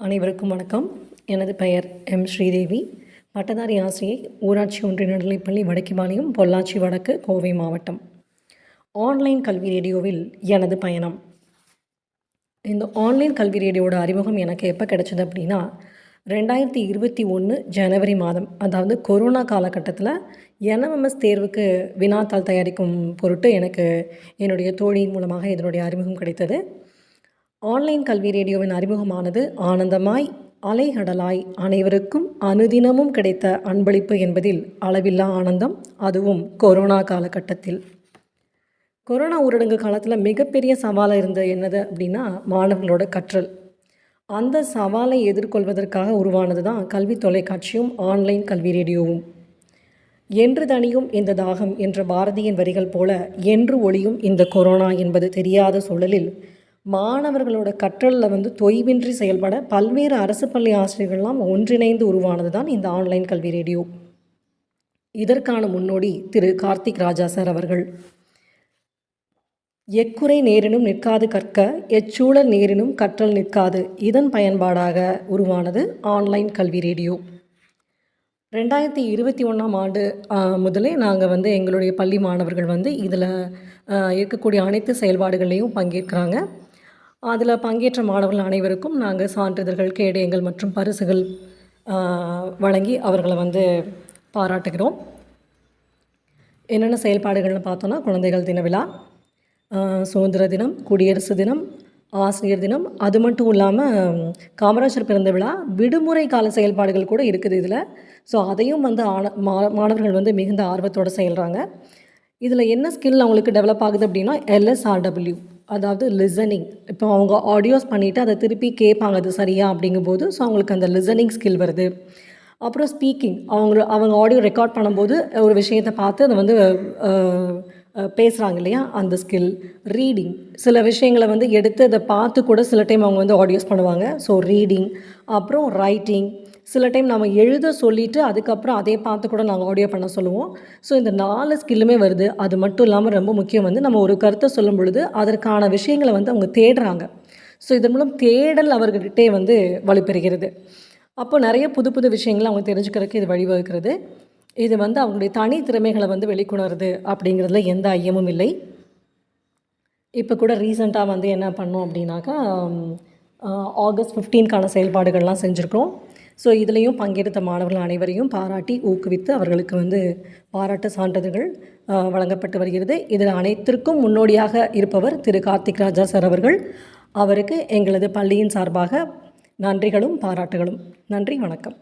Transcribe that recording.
அனைவருக்கும் வணக்கம். எனது பெயர் எம். ஸ்ரீதேவி. பட்டதாரி ஆசிரியை ஊராட்சி ஒன்றிய நடுநிலைப்பள்ளி வடக்கிபாளையம் பொள்ளாச்சி வடக்கு கோவை மாவட்டம். ஆன்லைன் கல்வி ரேடியோவில் எனது பயணம். இந்த ஆன்லைன் கல்வி ரேடியோவோட அறிமுகம் எனக்கு எப்போ கிடைச்சது அப்படின்னா ரெண்டாயிரத்தி இருபத்தி ஒன்று ஜனவரி மாதம். அதாவது கொரோனா காலகட்டத்தில் என்எம்எஸ் தேர்வுக்கு வினாத்தாள் தயாரிக்கும் பொருட்டு எனக்கு என்னுடைய தோழியின் மூலமாக இதனுடைய அறிமுகம் கிடைத்தது. ஆன்லைன் கல்வி ரேடியோவின் அறிமுகமானது ஆனந்தமாய் அலைகடலாய் அனைவருக்கும் அனுதினமும் கிடைத்த அன்பளிப்பு என்பதில் அளவில்லா ஆனந்தம் அதுவும் கொரோனா காலகட்டத்தில். கொரோனா ஊரடங்கு காலத்தில் மிகப்பெரிய சவாலாக இருந்த என்னது அப்படின்னா மாணவர்களோட கற்றல். அந்த சவாலை எதிர்கொள்வதற்காக உருவானது தான் கல்வி தொலைக்காட்சியும் ஆன்லைன் கல்வி ரேடியோவும். என்று தனியும் இந்த தாகம் என்ற பாரதியின் வரிகள் போல என்று ஒளியும் இந்த கொரோனா என்பது தெரியாத சூழலில் மாணவர்களோட கற்றலில் வந்து தொய்வின்றி செயல்பட பல்வேறு அரசு பள்ளி ஆசிரியர்கள்லாம் ஒன்றிணைந்து உருவானது தான் இந்த ஆன்லைன் கல்வி ரேடியோ. இதற்கான முன்னோடி திரு கார்த்திக் ராஜா சார் அவர்கள். எக்குறை நேரினும் நிற்காது கற்க எச்சூழல் நேரினும் கற்றல் நிற்காது. இதன் பயன்பாடாக உருவானது ஆன்லைன் கல்வி ரேடியோ. ரெண்டாயிரத்தி இருபத்தி ஒன்றாம் ஆண்டு முதலே நாங்கள் வந்து எங்களுடைய பள்ளி மாணவர்கள் வந்து இதில் இருக்கக்கூடிய அனைத்து செயல்பாடுகள்லேயும் பங்கேற்கிறாங்க. அதில் பங்கேற்ற மாணவர்கள் அனைவருக்கும் நாங்கள் சான்றிதழ்கள் கேடயங்கள் மற்றும் பரிசுகள் வழங்கி அவர்களை வந்து பாராட்டுகிறோம். என்னென்ன செயல்பாடுகள்னு பார்த்தோன்னா குழந்தைகள் தின விழா சுதந்திர தினம் குடியரசு தினம் ஆசிரியர் தினம். அது மட்டும் இல்லாமல் காமராஜர் பிறந்த விழா விடுமுறை கால செயல்பாடுகள் கூட இருக்குது இதில். ஸோ அதையும் வந்து ஆன மாணவர்கள் வந்து மிகுந்த ஆர்வத்தோடு செயல்கிறாங்க இதில் என்ன ஸ்கில் அவங்களுக்கு டெவலப் ஆகுது அப்படின்னா எல்எஸ்ஆர்டபிள்யூ அதாவது லிசனிங் இப்போ அவங்க ஆடியோஸ் பண்ணிவிட்டு அதை திருப்பி கேட்பாங்க அது சரியா? அப்படிங்கும்போது ஸோ அவங்களுக்கு அந்த லிசனிங் ஸ்கில் வருது. அப்புறம் ஸ்பீக்கிங் அவங்க அவங்க ஆடியோ ரெக்கார்ட் பண்ணும்போது ஒரு விஷயத்தை பார்த்து அதை வந்து பேசுகிறாங்க இல்லையா? அந்த ஸ்கில் ரீடிங் சில விஷயங்களை வந்து எடுத்து அதை பார்த்து கூட சில டைம் அவங்க வந்து ஆடியோஸ் பண்ணுவாங்க. ஸோ ரீடிங் அப்புறம் ரைட்டிங் சில டைம் நம்ம எழுத சொல்லிவிட்டு அதுக்கப்புறம் அதே பார்த்து கூட நாங்கள் ஆடியோ பண்ண சொல்லுவோம். ஸோ இந்த நாலு ஸ்கில்லுமே வருது. அது மட்டும் இல்லாமல் ரொம்ப முக்கியம் வந்து நம்ம ஒரு கருத்தை சொல்லும் பொழுது அதற்கான விஷயங்களை வந்து அவங்க தேடுறாங்க. ஸோ இதன் மூலம் தேடல் அவர்கிட்டே வந்து வலுப்பெறுகிறது. அப்போ நிறைய புது புது விஷயங்களை அவங்க தெரிஞ்சுக்கிறதுக்கு இது வழிவகுக்கிறது. இது வந்து அவங்களுடைய தனி திறமைகளை வந்து வெளிக்கொணருது அப்படிங்கிறதுல எந்த ஐயமும் இல்லை. இப்போ கூட ரீசெண்டாக வந்து என்ன பண்ணோம் அப்படின்னாக்கா ஆகஸ்ட் ஃபிஃப்டீன்கான செயல்பாடுகள்லாம் செஞ்சுருக்கோம் ஸோ இதுலேயும் பங்கெடுத்த மாணவர்கள் அனைவரையும் பாராட்டி ஊக்குவித்து அவர்களுக்கு வந்து பாராட்டு சான்றிதழ்கள் வழங்கப்பட்டு வருகிறது. இதில் அனைத்திற்கும் முன்னோடியாக இருப்பவர் திரு கார்த்திக் ராஜா சார் அவர்கள். அவருக்கு எங்களது பள்ளியின் சார்பாக நன்றிகளும் பாராட்டுகளும். நன்றி வணக்கம்.